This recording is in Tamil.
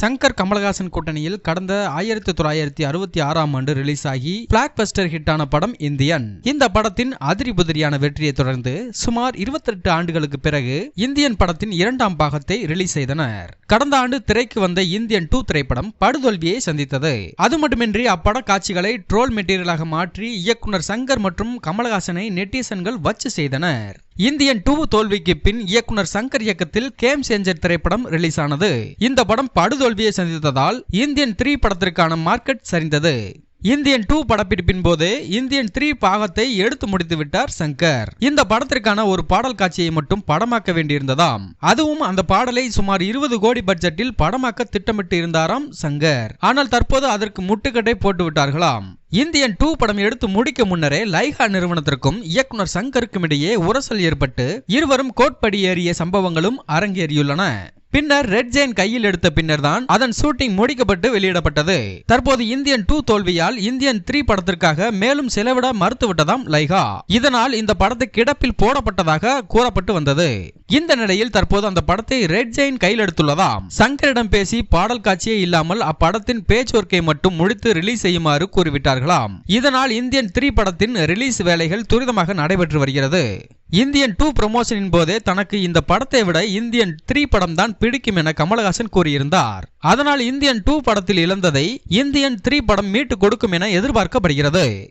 சங்கர் கமலஹாசன் கூட்டணியில் கடந்த ஆயிரத்தி தொள்ளாயிரத்தி அறுபத்தி ஆறாம் ஆண்டு ரிலீஸ் ஆகி பிளாக் பஸ்டர் ஹிட்டான படம் இந்தியன் இந்த படத்தின் அதிரி புதிரியான வெற்றியை தொடர்ந்து சுமார் 28 ஆண்டுகளுக்கு பிறகு இந்தியன் படத்தின் இரண்டாம் பாகத்தை ரிலீஸ் செய்தனர். கடந்த ஆண்டு திரைக்கு வந்த இந்தியன் டூ திரைப்படம் படுதோல்வியை சந்தித்தது. அது மட்டுமின்றி அப்பட காட்சிகளை ட்ரோல் மெட்டீரியலாக மாற்றி இயக்குனர் சங்கர் மற்றும் கமலஹாசனை நெட்டிசன்கள் வச்சு செய்தனர். இந்தியன் டூ தோல்விக்கு பின் இயக்குனர் சங்கர் இயக்கத்தில் கேம் சேஞ்சர் திரைப்படம் ரிலீஸ் ஆனது. இந்த படம் படுதோல்வியை சந்தித்ததால் இந்தியன் த்ரீ படத்திற்கான மார்க்கெட் சரிந்தது. இந்தியன் டூ படப்பிடிப்பின் போது இந்தியன் த்ரீ பாகத்தை எடுத்து முடித்து விட்டார் சங்கர். இந்த படத்திற்கான ஒரு பாடல் காட்சியை மட்டும் படமாக்க வேண்டியிருந்ததாம். அதுவும் அந்த பாடலை சுமார் இருபது கோடி பட்ஜெட்டில் படமாக்க திட்டமிட்டு இருந்தாராம் சங்கர். ஆனால் தற்போது அதற்கு முட்டுக்கட்டை போட்டு விட்டார்களாம். இந்தியன் டூ படம் எடுத்து முடிக்க முன்னரே லைகா நிறுவனத்திற்கும் இயக்குனர் சங்கருக்கும் இடையே உரசல் ஏற்பட்டு இருவரும் கோட்படி ஏறிய சம்பவங்களும் அரங்கேறியுள்ளன. பின்னர் ரெட் ஜெயின் கையில் எடுத்த பின்னர் தான் அதன் ஷூட்டிங் முடிக்கப்பட்டு வெளியிடப்பட்டது. தற்போது இந்தியன் டூ தோல்வியால் இந்தியன் த்ரீ படத்திற்காக மேலும் செலவிட மறுத்துவிட்டதாம் லைகா. இதனால் இந்த படத்தை கிடப்பில் போடப்பட்டதாக கூறப்பட்டு வந்தது. இந்த நிலையில் தற்போது அந்த படத்தை ரெட் ஜெயின் கையில் எடுத்துள்ளதாம். சங்கரிடம் பேசி பாடல் காட்சியே இல்லாமல் அப்படத்தின் பேச்சுவர்க்கை ஒர்க்கை மட்டும் முடித்து ரிலீஸ் செய்யுமாறு கூறிவிட்டார்களாம். இதனால் இந்தியன் த்ரீ படத்தின் ரிலீஸ் வேலைகள் துரிதமாக நடைபெற்று வருகிறது. இந்தியன் டூ ப்ரமோஷனின் போதே தனக்கு இந்த படத்தை விட இந்தியன் த்ரீ படம் தான் பிடிக்கும் என கமலஹாசன் கூறியிருந்தார். அதனால் இந்தியன் டூ படத்தில் இழந்ததை இந்தியன் த்ரீ படம் மீட்டு கொடுக்கும் என எதிர்பார்க்கப்படுகிறது.